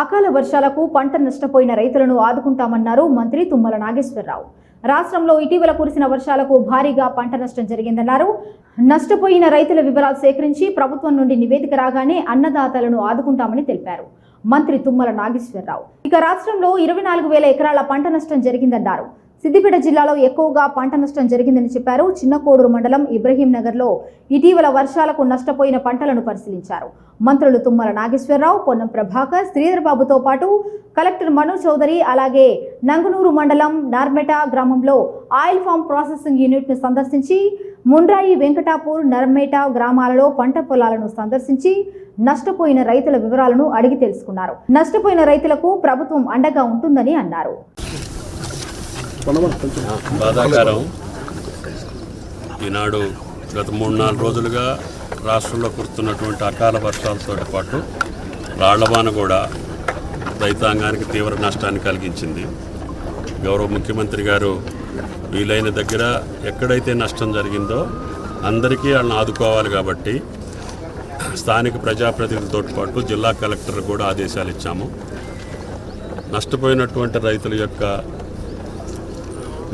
అకాల వర్షాలకు పంట నష్టపోయిన రైతులను ఆదుకుంటామన్నారు మంత్రి తుమ్మల నాగేశ్వరరావు. రాష్ట్రంలో ఇటీవల కురిసిన వర్షాలకు భారీగా పంట నష్టం జరిగిందన్నారు. నష్టపోయిన రైతుల వివరాలు సేకరించి ప్రభుత్వం నుండి నివేదిక రాగానే అన్నదాతలను ఆదుకుంటామని తెలిపారు. మంత్రి తుమ్మల నాగేశ్వరరావు. ఇక రాష్ట్రంలో ఇరవై నాలుగు వేల ఎకరాల పంట నష్టం జరిగిందన్నారు. సిద్దిపేట జిల్లాలో ఎక్కువగా పంట నష్టం జరిగిందని చెప్పారు. చిన్నకోడూరు మండలం ఇబ్రహీం నగర్లో ఇటీవల వర్షాలకు నష్టపోయిన పంటలను పరిశీలించారు. మంత్రులు తుమ్మల నాగేశ్వరరావు పొన్నం ప్రభాకర్ శ్రీధర్బాబుతో పాటు కలెక్టర్ మను చౌదరి అలాగే నంగునూరు మండలం నార్మెట గ్రామంలో ఆయిల్ ఫామ్ ప్రాసెసింగ్ యూనిట్ను సందర్శించి ముండ్రాయి వెంకటాపూర్ నర్మేట గ్రామాలలో పంట పొలాలను సందర్శించి నష్టపోయిన రైతుల వివరాలను అడిగి తెలుసుకున్నారు. నష్టపోయిన రైతులకు ప్రభుత్వం అండగా ఉంటుందని అన్నారు. బాధాకరం. ఈనాడు గత మూడు నాలుగు రోజులుగా రాష్ట్రంలో కురుస్తున్నటువంటి అకాల వర్షాలతో పాటు రాళ్ళవాన కూడా రైతాంగానికి తీవ్ర నష్టాన్ని కలిగించింది. గౌరవ ముఖ్యమంత్రి గారు వీలైన దగ్గర ఎక్కడైతే నష్టం జరిగిందో అందరికీ వాళ్ళని ఆదుకోవాలి కాబట్టి స్థానిక ప్రజాప్రతినిధులతో పాటు జిల్లా కలెక్టర్ కూడా ఆదేశాలు ఇచ్చాము. నష్టపోయినటువంటి రైతుల యొక్క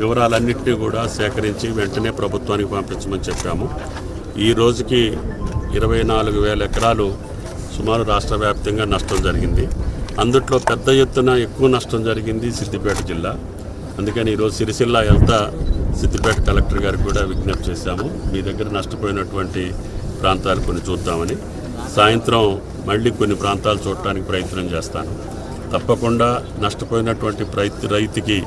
వివరాలన్నింటినీ కూడా సేకరించి వెంటనే ప్రభుత్వానికి పంపించమని చెప్పాము. ఈ రోజుకి ఇరవై నాలుగు వేల ఎకరాలు సుమారు రాష్ట్ర వ్యాప్తంగా నష్టం జరిగింది. అందుట్లో పెద్ద ఎత్తున ఎక్కువ నష్టం జరిగింది సిద్దిపేట జిల్లా. అందుకని ఈరోజు సిరిసిల్ల వెళ్తా సిద్దిపేట కలెక్టర్ గారికి కూడా విజ్ఞప్తి చేశాము. మీ దగ్గర నష్టపోయినటువంటి ప్రాంతాలు కొన్ని చూద్దామని. సాయంత్రం మళ్ళీ కొన్ని ప్రాంతాలు చూడటానికి ప్రయత్నం చేస్తాను. తప్పకుండా నష్టపోయినటువంటి రైతు రైతుకి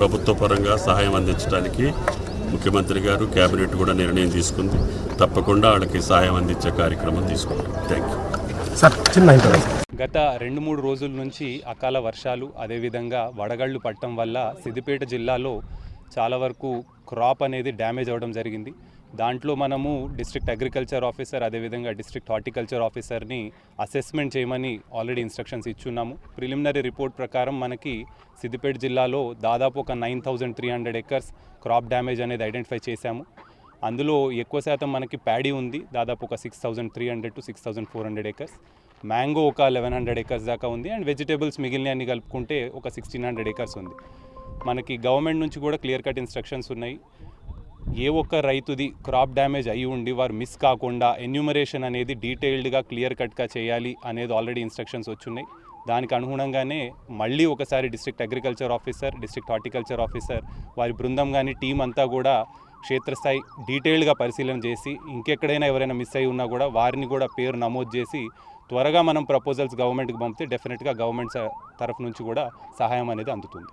ప్రభుత్వ పరంగా సహాయం అందించడానికి ముఖ్యమంత్రి గారు కేబినెట్ కూడా నిర్ణయం తీసుకుంది. తప్పకుండా వాళ్ళకి సహాయం అందించే కార్యక్రమం తీసుకుంటాం థ్యాంక్ యూ. సార్ చిన్న ఇంటర్వ్యూ గత రెండు మూడు రోజుల నుంచి అకాల వర్షాలు అదేవిధంగా వడగళ్ళు పట్టడం వల్ల సిద్దిపేట జిల్లాలో చాలా వరకు క్రాప్ అనేది డ్యామేజ్ అవ్వడం జరిగింది. దాంట్లో మనము డిస్ట్రిక్ట్ అగ్రికల్చర్ ఆఫీసర్ అదేవిధంగా డిస్ట్రిక్ట్ హార్టికల్చర్ ఆఫీసర్ని అసెస్మెంట్ చేయమని ఆల్రెడీ ఇన్స్ట్రక్షన్స్ ఇచ్చున్నాము. ప్రిలిమినరీ రిపోర్ట్ ప్రకారం మనకి సిద్దిపేట జిల్లాలో దాదాపు ఒక nine thousand three hundred acres crop damage అనేది ఐడెంటిఫై చేశాము. అందులో ఎక్కువ శాతం మనకి ప్యాడీ ఉంది. దాదాపు ఒక six thousand three hundred to six thousand four hundred acres. Mango ఒక లెవెన్ హండ్రెడ్ ఎకర్స్ దాకా ఉంది. అండ్ వెజిటేబుల్స్ మిగిలిన అన్ని కలుపుకుంటే ఒక సిక్స్టీన్ హండ్రెడ్ ఎకర్స్ ఉంది. మనకి గవర్నమెంట్ నుంచి కూడా క్లియర్ కట్ ఇన్స్ట్రక్షన్స్ ఉన్నాయి. ఏ ఒక్క రైతుది క్రాప్ డ్యామేజ్ అయి ఉండి వారు మిస్ కాకుండా ఎన్యూమరేషన్ అనేది డీటెయిల్డ్గా క్లియర్ కట్గా చేయాలి అనేది ఆల్రెడీ ఇన్స్ట్రక్షన్స్ వచ్చున్నాయి. దానికి అనుగుణంగానే మళ్ళీ ఒకసారి district agriculture officer district horticulture officer వారి బృందం కానీ టీం అంతా కూడా క్షేత్రస్థాయి డీటెయిల్డ్గా పరిశీలన చేసి ఇంకెక్కడైనా ఎవరైనా మిస్ అయి ఉన్నా కూడా వారిని కూడా పేరు నమోదు చేసి త్వరగా మనం ప్రపోజల్స్ గవర్నమెంట్కి పంపితే డెఫినెట్గా గవర్నమెంట్ తరఫు నుంచి కూడా సహాయం అనేది అందుతుంది.